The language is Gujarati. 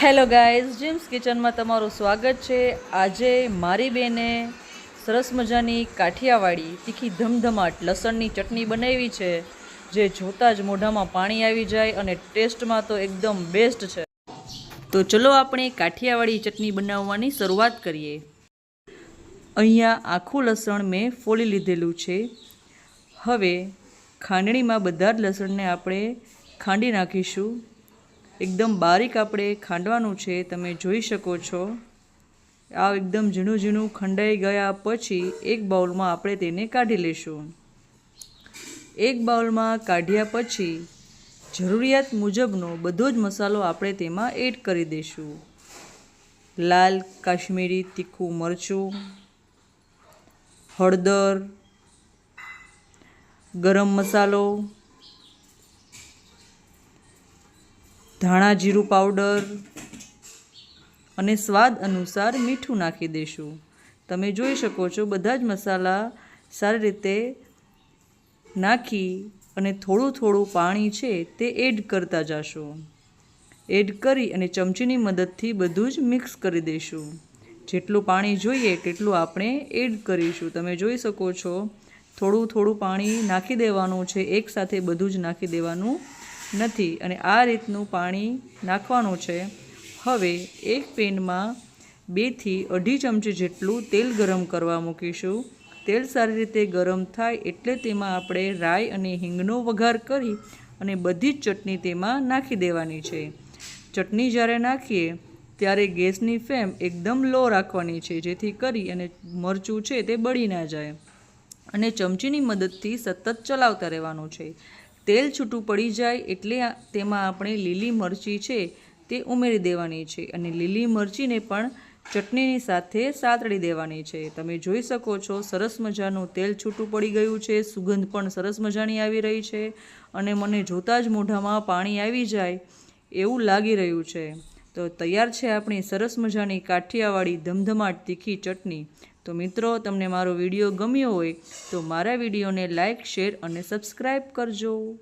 હેલો ગાઈઝ જીમ્સ કિચનમાં તમારું સ્વાગત છે. આજે મારી બેને સરસ મજાની કાઠિયાવાડી તીખી ધમધમાટ લસણની ચટણી બનાવી છે, જે જોતાં જ મોઢામાં પાણી આવી જાય અને ટેસ્ટમાં તો એકદમ બેસ્ટ છે. તો ચલો આપણે કાઠિયાવાડી ચટણી બનાવવાની શરૂઆત કરીએ. અહીંયા આખું લસણ મેં ફોલી લીધેલું છે. હવે ખાંડણીમાં બધા જ લસણને આપણે ખાંડી નાખીશું. એકદમ બારીક આપણે ખાંડવાનું છે, તમે જોઈ શકો છો. આ એકદમ ઝીણું ઝીણું ખંડાઈ ગયા પછી એક બાઉલમાં આપણે તેને કાઢી લઈશું. એક બાઉલમાં કાઢ્યા પછી જરૂરિયાત મુજબનો બધો જ મસાલો આપણે તેમાં એડ કરી દઈશું. લાલ, કાશ્મીરી, તીખું મરચું, હળદર, ગરમ મસાલો ધાણા જીરું પાવડર અને સ્વાદ અનુસાર મીઠું નાખી દઈશું તમે જોઈ શકો છો, બધા જ મસાલા સારી રીતે નાખી અને થોડું થોડું પાણી છે તે એડ કરતા જાશો. એડ કરી અને ચમચીની મદદથી બધું જ મિક્સ કરી દઈશું જેટલું પાણી જોઈએ તેટલું આપણે એડ કરીશું. તમે જોઈ શકો છો, થોડું થોડું પાણી નાખી દેવાનું છે એકસાથે બધું જ નાખી દેવાનું નથી અને આ રીતનું પાણી નાખવાનું છે. હવે એક પેનમાં બેથી અઢી ચમચી જેટલું તેલ ગરમ કરવા મૂકીશું. તેલ સારી રીતે ગરમ થાય એટલે તેમાં આપણે રાઈ અને હિંગનો વઘાર કરી અને બધી જ ચટણી તેમાં નાખી દેવાની છે. ચટણી જ્યારે નાખીએ ત્યારે ગેસની ફ્લેમ એકદમ લો રાખવાની છે, જેથી કરી અને મરચું છે તે બળી ના જાય. અને ચમચીની મદદથી સતત ચલાવતા રહેવાનું છે. તેલ છૂટું પડી જાય એટલે તેમાં આપણે લીલી મરચી છે, તે ઉમેરી દેવાની છે અને લીલી મરચીને પણ ચટણીની સાથે સાતળી દેવાની છે. તમે જોઈ શકો છો, સરસ મજાનું તેલ છૂટું પડી ગયું છે, સુગંધ પણ સરસ મજાની આવી રહી છે અને મને જોતાં જ મોઢામાં પાણી આવી જાય એવું લાગી રહ્યું છે. તો તૈયાર છે આપણી સરસ મજાની કાઠિયાવાડી ધમધમાટ તીખી ચટણી. તો મિત્રો, તમને મારો વીડિયો ગમ્યો હોય તો મારા વિડીયોને લાઇક શેર અને સબસ્ક્રાઈબ કરજો.